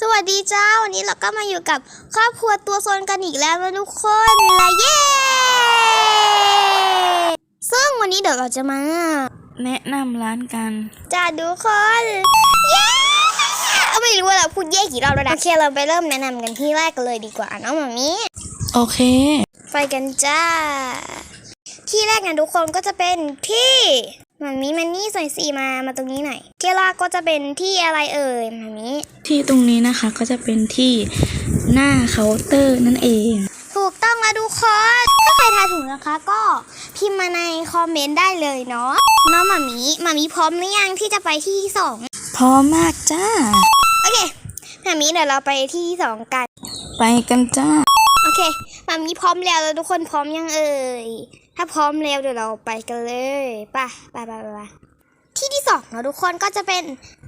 สวัสดีเจ้า วันนี้เราก็มาอยู่กับครอบครัวตัวซนกันอีกแล้วนะทุกคนและเย้ซึ่งวันนี้เดี๋ยวเราจะมา แนะนำร้านกันจะดูคนเย้เอาไม่รู้ว่าเราพูดเย่กี่รอบแล้วนะโอเคเราไปเริ่มแนะนำกันที่แรกกันเลยดีกว่าเน้องมามีโอเค ไปกันจ้า ที่แรกนะทุกคนก็จะเป็นที่ มามีมันนี่ใส่สีมามาตรงนี้หน่อยที่แรกก็จะเป็นที่อะไรเอ่ยมามีที่ตรงนี้นะคะก็จะเป็นที่หน้าเคาน์เตอร์นั่นเอง ถูกต้องแล้วทุกคนถ้าใครทายถูกนะคะ ก็พิมพ์มาในคอมเมนต์ได้เลยเนาะน้องหมามีหมามีพร้อมหรือยังที่จะไปที่ที่สองพร้อมมากจ้าโอเคหมามีเดี๋ยวเราไปที่ที่สองกัน ไปกันจ้าโอเคหมามีพร้อมแล้วแล้วทุกคนพร้อมยังเอ่ย ถ้าพร้อมแล้วเดี๋ยวเราไปกันเลยไปไปไปไปไปที่ที่สองเนาะทุกคนก็จะเป็น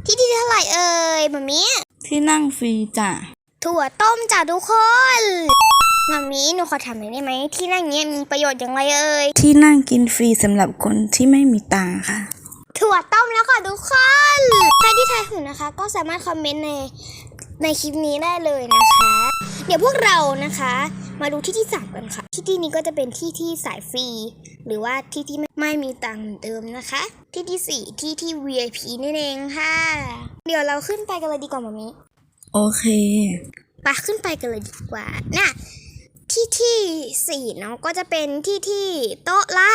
ที่ที่เท่าไหร่เอ่ยหมามีที่นั่งฟรีจ้ะถั่วต้มจ้ะทุกคนหมามีหนูขอถามหน่อยได้ไหมที่นั่งเนี้ยมีประโยชน์อย่างไรเอ่ยที่นั่งกินฟรีสำหรับคนที่ไม่มีตังค์ค่ะ ถั่วต้มแล้วค่ะทุกคนใครที่ทายถูกนะคะ ก็สามารถคอมเมนต์ในในคลิปนี้ได้เลยนะคะ เดี๋ยวพวกเรานะคะ มาดูที่ที่สามกันค่ะ ที่ที่นี้ก็จะเป็นที่ที่สายฟรีหรือว่าที่ที่ไม่ไม่มีตังค์เหมือนเดิมนะคะ ที่ที่สี่ที่ที่ VIP นั่นเองค่ะ เดี๋ยวเราขึ้นไปกันเลยดีกว่ามามิโอเคไปขึ้นไปกันเลยดีกว่าน่ะที่ที่สี่เนาะก็จะเป็นที่ที่โต๊ะละ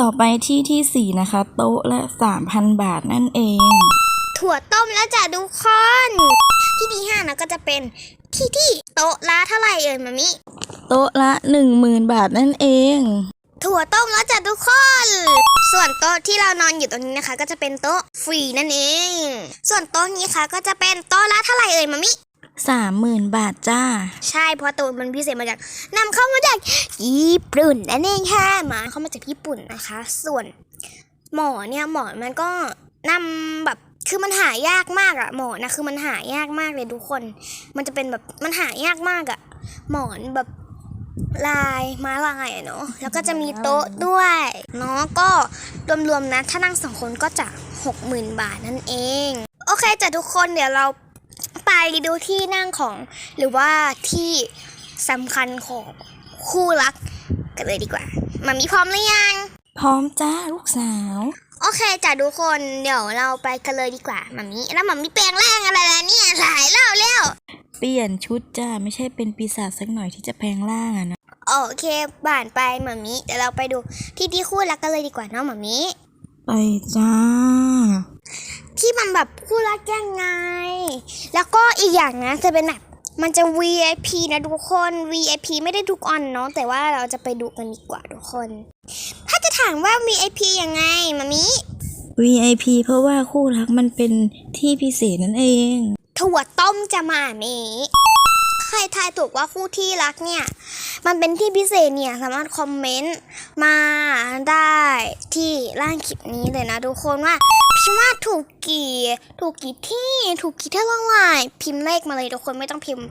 ต่อไปที่ที่สี่นะคะ โต๊ะละ3,000บาทนั่นเอง ถั่วต้มแล้วจ้ะทุกคนที่ที่ห้านะก็จะเป็น ที่ที่โต๊ะละเท่าไหร่เอ่ยมามิ โต๊ะละ 10,000 บาทนั่นเอง ถั่วต้มแล้วจ้ะทุกคน ส่วนโต๊ะที่เรานอนอยู่ตรงนี้นะคะ ก็จะเป็นโต๊ะฟรีนั่นเอง ส่วนโต๊ะนี้ค่ะก็จะเป็นโต๊ะละเท่าไหร่เอ่ยมามิ 30,000 บาทจ้า ใช่เพราะโต๊ะมันพิเศษมาจากนำเข้ามาจากญี่ปุ่นนั่นเองค่ะมาเข้ามาจากญี่ปุ่นนะคะ ส่วนหมอเนี่ยหมอมันก็นำแบบ คือมันหายากมากอะหมอนนะคือมันหายากมากเลยทุกคน มันจะเป็นแบบมันหายากมากอะหมอนแบบลายม้าลายอะเนาะแล้วก็จะมีโต๊ะด้วยเนาะก็รวมๆนะ ถ้านั่งสองคนก็จะหกหมื่นบาทนั่นเอง โอเคจ้ะทุกคนเดี๋ยวเราไปดูที่นั่งของ หรือว่าที่สำคัญของคู่รักกันเลยดีกว่ามามีพร้อมหรือยัง พร้อมจ้าลูกสาว โอเคจ้ะทุกคนเดี๋ยวเราไปกันเลยดีกว่ามามีแล้วมามีแปลงร่างอะไรแล้วเนี่ยหลายเล่าแล้วเปลี่ยนชุดจ้าไม่ใช่เป็นปีศาจสักหน่อยที่จะแพลงร่างอะนะโอเคบ่านไปมามีเดี๋ยวเราไปดูที่ที่คู่รักกันเลยดีกว่าเนาะมามีไปจ้า ที่มันแบบคู่รักยังไง แล้วก็อีกอย่างนะจะเป็นแบบมันจะ VIP นะทุกคน VIP ไม่ได้ทุกออนเนาะแต่ว่าเราจะไปดูกันดีกว่าทุกคนถ้าจะ ถามว่า VIP ยังไงมามิ VIP เพราะว่าคู่รักมันเป็นที่พิเศษนั่นเอง ถั่วต้มจะมาเมใครทายถูกว่าคู่ที่รักเนี่ย มันเป็นที่พิเศษเนี่ย สามารถคอมเมนต์มาได้ที่ล่างคลิปนี้เลยนะทุกคนว่าพิมพ์ว่าถูกกี่ถูกกี่ที่ถูกกี่เท่าไหร่พิมพ์เลขมาเลยทุกคนไม่ต้องพิมพ์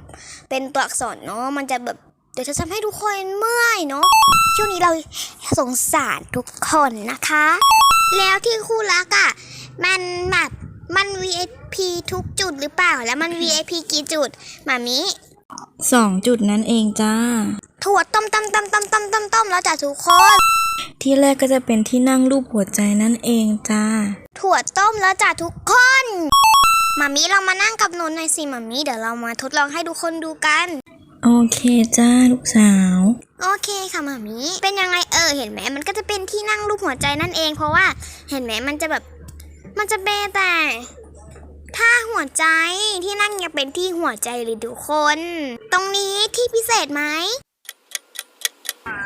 เป็นตัวอักษรเนาะมันจะแบบ เดี๋ยวจะทำให้ทุกคนเมื่อยเนาะช่วงนี้เราสงสารทุกคนนะคะ แล้วที่คู่รักอะ่ะ มันแบบมัน VIP ทุกจุดหรือเปล่า แล้วมัน VIP กี่จุดหมามิสองจุดนั้นเองจ้า ถั่วต้มต้มต้มต้มต้มต้มต้มแล้วจ้ะทุกคน ที่แรกก็จะเป็นที่นั่งรูปหัวใจนั่นเองจ้า ถั่วต้มแล้วจ้ะทุกคนมามีเรามานั่งกับหนูหน่อยสิมามีเดี๋ยวเรามาทดลองให้ทุกคนดูกัน โอเคจ้าลูกสาว โอเคค่ะมามีเป็นยังไงเออเห็นไหมมันก็จะเป็นที่นั่งรูปหัวใจนั่นเอง เพราะว่าเห็นไหมมันจะแบบมันจะเป็นแต่ถ้าหัวใจที่นั่งยังเป็นที่หัวใจเลยทุกคน ตรงนี้ที่พิเศษไหม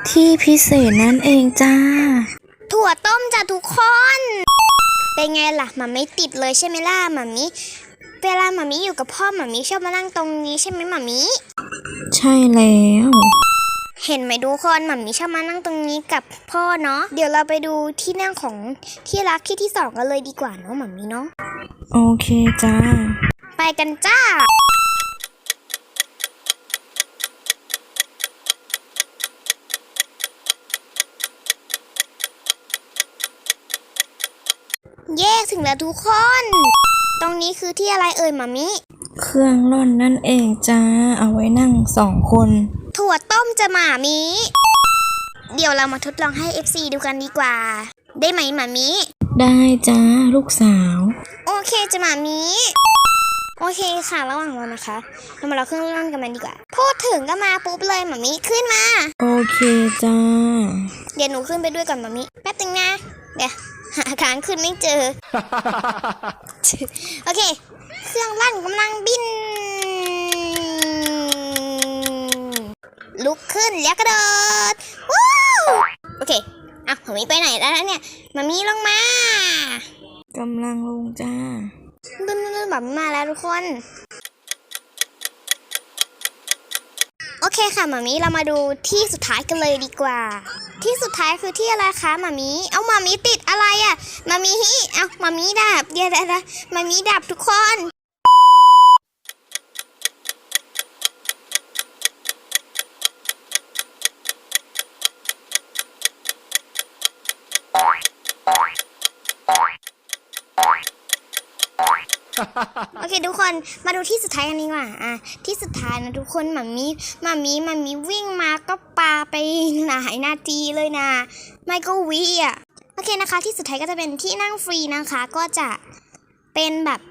ที่พิเศษนั่นเองจ้า ถั่วต้มจ้ะทุกคน เป็นไงล่ะหมาไม่ติดเลยใช่ไหมล่ะหมามิ เวลาหมามิอยู่กับพ่อหมามิชอบมานั่งตรงนี้ใช่ไหมหมามิใช่แล้ว เห็นไหมทุกคนหมามิชอบมานั่งตรงนี้กับพ่อเนาะเดี๋ยวเราไปดูที่นั่งของที่รักที่ที่สองกันเลยดีกว่าเนาะหมามิเนาะโอเคจ้า ไปกันจ้า เย้ถึงแล้วทุกคน ตรงนี้คือที่อะไรเอ่ยหมามิ เครื่องร่อนนั่นเองจ้า เอาไว้นั่งสองคน ถั่วต้มจะหมามีเดี๋ยวเรามาทดลองให้ FC ดูกันดีกว่า ได้ไหมหมามีได้จ้าลูกสาว โอเคจะหมามีโอเคค่ะระหว่างรอนะคะเรามาเราเครื่องร่อนกันมันดีกว่า พูดถึงก็มาปุ๊บเลยหมามีขึ้นมา โอเคจ้า เดี๋ยวหนูขึ้นไปด้วยก่อนหมามิ แป๊บนึงนะ เดี๋ยว หาทางขึ้นไม่เจอ โอเค เครื่องลั่นกำลังบิน ลุกขึ้นแล้วกระโดดว้าวโอเคอะหมามิไปไหนแล้วเนี่ยหมามิลงมากำลังลงจ้าบึ้นๆๆแบบมาแล้วทุกคน โอ เคค่ะหมามิเรามาดูที่สุดท้ายกันเลยดีกว่า ที่สุดท้ายคือที่อะไรคะหมามิเอาหมามิติดอะไรอะ่ะหมามิเอาหมามิดับเดี๋ยวเดี๋ยวเดี๋ยวหมามิดับทุกคน โอเค ทุกคนมาดูที่สุดท้ายกันดีกว่าอะที่สุดท้ายนะทุกคนมามีหมามีหมามีวิ่งมาก็ปาไปหลายนาทีเลยนะไม่ก็วิอะโอเคนะคะ ที่สุดท้ายก็จะเป็นที่นั่งฟรีนะคะ ก็จะเป็นแบบ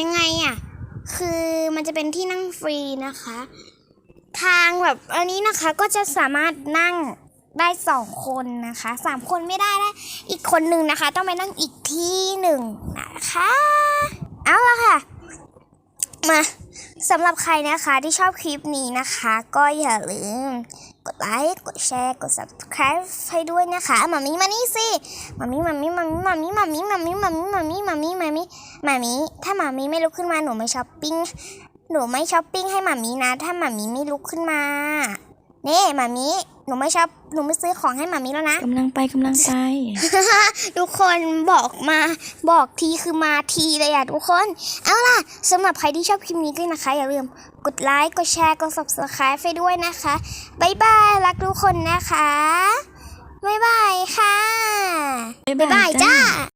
ยังไงอะคือมันจะเป็นที่นั่งฟรีนะคะ ทางแบบอันนี้นะคะก็จะสามารถนั่ง ได้สองคนนะคะสามคนไม่ได้ได้อีกคนหนึ่งนะคะ ต้องไปนั่งอีกที่หนึ่งนะคะ เอาละค่ะ มาสำหรับใครนะคะที่ชอบคลิปนี้นะคะ ก็อย่าลืม กดไลค์กดแชร์กด subscribe ให้ด้วยนะคะมามีมานี่สิมามีมามีมามีมามีมามีมามีมามีมามีมามีมามีมามีถ้ามามีไม่ลุกขึ้นมาหนูไม่ช้อปปิ้งหนูไม่ช้อปปิ้งให้มามีนะ ถ้ามามีไม่ลุกขึ้นมา เน่มามีหนูไม่ชอบหนูไม่ซื้อของให้มามีแล้วนะ กำลังไปกำลังไป ทุกคนบอกมาบอกทีคือมาทีเลยอะทุกคน เอาล่ะสำหรับใครที่ชอบคลิปนี้ด้วยนะคะ อย่าลืมกดไลค์กดแชร์กด subscribe ให้ด้วยนะคะบ๊ายบายรักทุกคนนะคะบ๊ายบายค่ะบ๊ายบ๊ายบายจ้าจ้า